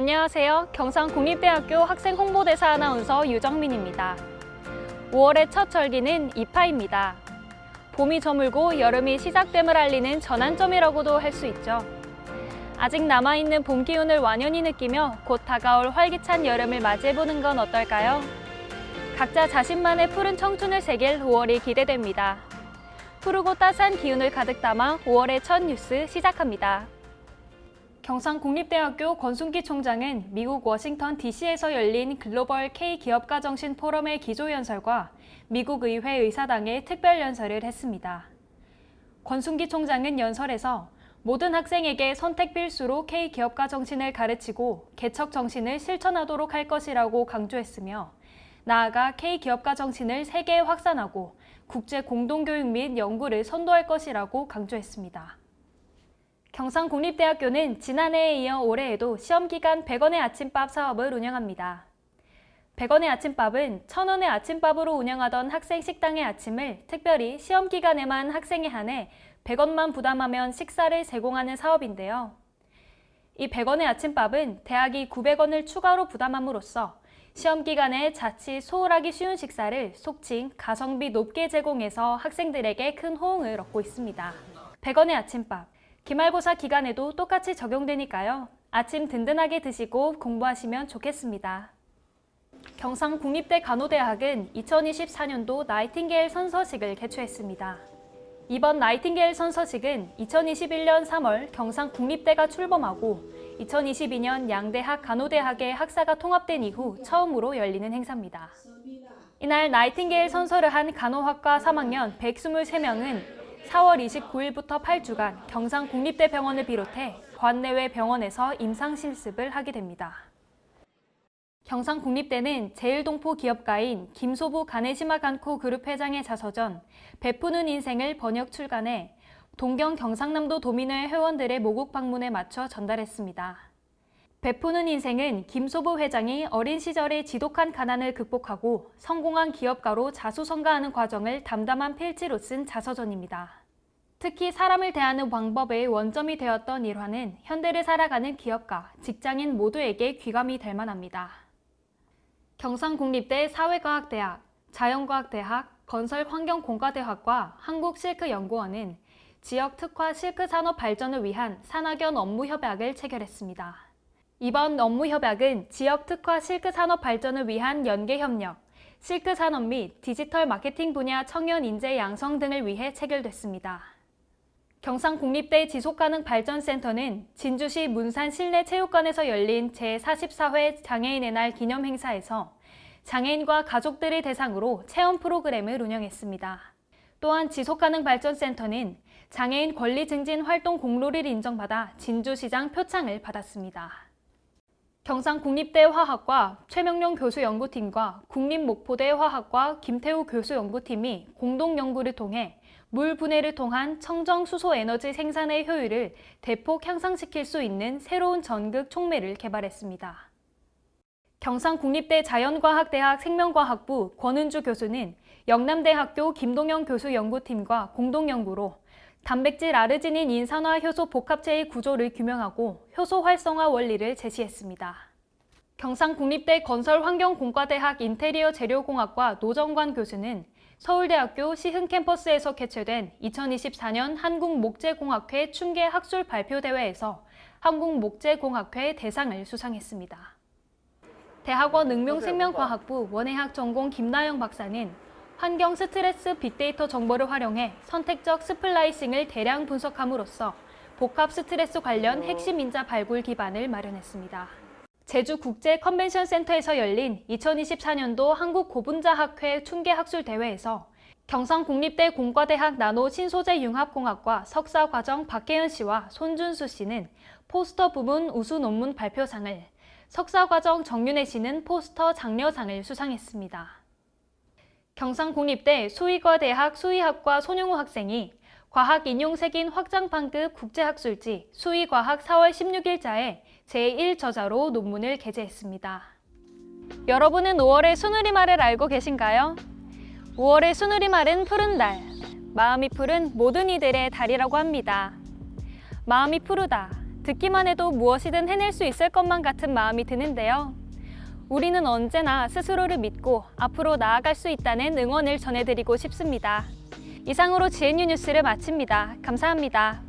안녕하세요. 경상국립대학교 학생홍보대사 아나운서 유정민입니다. 5월의 첫 절기는 이파입니다. 봄이 저물고 여름이 시작됨을 알리는 전환점이라고도 할 수 있죠. 아직 남아있는 봄 기운을 완연히 느끼며 곧 다가올 활기찬 여름을 맞이해보는 건 어떨까요? 각자 자신만의 푸른 청춘을 새길 5월이 기대됩니다. 푸르고 따스한 기운을 가득 담아 5월의 첫 뉴스 시작합니다. 경상국립대학교 권순기 총장은 미국 워싱턴 DC에서 열린 글로벌 K 기업가 정신 포럼의 기조연설과 미국 의회 의사당의 특별연설을 했습니다. 권순기 총장은 연설에서 모든 학생에게 선택 필수로 K 기업가 정신을 가르치고 개척 정신을 실천하도록 할 것이라고 강조했으며 나아가 K 기업가 정신을 세계에 확산하고 국제 공동교육 및 연구를 선도할 것이라고 강조했습니다. 경상국립대학교는 지난해에 이어 올해에도 시험기간 100원의 아침밥 사업을 운영합니다. 100원의 아침밥은 1000원의 아침밥으로 운영하던 학생 식당의 아침을 특별히 시험기간에만 학생에 한해 100원만 부담하면 식사를 제공하는 사업인데요. 이 100원의 아침밥은 대학이 900원을 추가로 부담함으로써 시험 기간에 자칫 소홀하기 쉬운 식사를 속칭 가성비 높게 제공해서 학생들에게 큰 호응을 얻고 있습니다. 100원의 아침밥. 기말고사 기간에도 똑같이 적용되니까요. 아침 든든하게 드시고 공부하시면 좋겠습니다. 경상 국립대 간호대학은 2024년도 나이팅게일 선서식을 개최했습니다. 이번 나이팅게일 선서식은 2021년 3월 경상 국립대가 출범하고 2022년 양대학 간호대학의 학사가 통합된 이후 처음으로 열리는 행사입니다. 이날 나이팅게일 선서를 한 간호학과 3학년 123명은 4월 29일부터 8주간 경상 국립대병원을 비롯해 관내외 병원에서 임상 실습을 하게 됩니다. 경상 국립대는 제일동포 기업가인 김소부 가네시마 간코 그룹 회장의 자서전 베푸는 인생을 번역 출간해 동경 경상남도 도민회 회원들의 모국 방문에 맞춰 전달했습니다. 베푸는 인생은 김소부 회장이 어린 시절의 지독한 가난을 극복하고 성공한 기업가로 자수성가하는 과정을 담담한 필지로 쓴 자서전입니다. 특히 사람을 대하는 방법의 원점이 되었던 일화는 현대를 살아가는 기업가, 직장인 모두에게 귀감이 될 만합니다. 경상국립대 사회과학대학, 자연과학대학, 건설환경공과대학과 한국실크연구원은 지역 특화 실크 산업 발전을 위한 산학연 업무 협약을 체결했습니다. 이번 업무 협약은 지역 특화 실크 산업 발전을 위한 연계 협력, 실크 산업 및 디지털 마케팅 분야 청년 인재 양성 등을 위해 체결됐습니다. 경상국립대 지속가능 발전센터는 진주시 문산 실내 체육관에서 열린 제44회 장애인의 날 기념 행사에서 장애인과 가족들을 대상으로 체험 프로그램을 운영했습니다. 또한 지속가능 발전센터는 장애인 권리 증진 활동 공로를 인정받아 진주시장 표창을 받았습니다. 경상국립대 화학과 최명룡 교수 연구팀과 국립목포대 화학과 김태우 교수 연구팀이 공동 연구를 통해 물 분해를 통한 청정 수소 에너지 생산의 효율을 대폭 향상시킬 수 있는 새로운 전극 촉매를 개발했습니다. 경상국립대 자연과학대학 생명과학부 권은주 교수는 영남대학교 김동영 교수 연구팀과 공동 연구로 단백질 아르지닌 인산화 효소 복합체의 구조를 규명하고 효소 활성화 원리를 제시했습니다. 경상국립대 건설환경공과대학 인테리어 재료공학과 노정관 교수는 서울대학교 시흥 캠퍼스에서 개최된 2024년 한국목재공학회 춘계 학술 발표대회에서 한국목재공학회 대상을 수상했습니다. 대학원 응용생명과학부 원예학 전공 김나영 박사는 환경 스트레스 빅데이터 정보를 활용해 선택적 스플라이싱을 대량 분석함으로써 복합 스트레스 관련 핵심 인자 발굴 기반을 마련했습니다. 제주 국제 컨벤션 센터에서 열린 2024년도 한국 고분자 학회 춘계 학술 대회에서 경상 국립대 공과대학 나노 신소재 융합공학과 석사 과정 박혜연 씨와 손준수 씨는 포스터 부문 우수 논문 발표상을, 석사 과정 정윤혜 씨는 포스터 장려상을 수상했습니다. 경상국립대 수의과대학 수의학과 손용호 학생이 과학 인용색인 확장판급 국제학술지 수의과학 4월 16일자에 제1저자로 논문을 게재했습니다. 여러분은 5월의 수누리말을 알고 계신가요? 5월의 수누리말은 푸른 달, 마음이 푸른 모든 이들의 달이라고 합니다. 마음이 푸르다, 듣기만 해도 무엇이든 해낼 수 있을 것만 같은 마음이 드는데요. 우리는 언제나 스스로를 믿고 앞으로 나아갈 수 있다는 응원을 전해드리고 싶습니다. 이상으로 GNU 뉴스를 마칩니다. 감사합니다.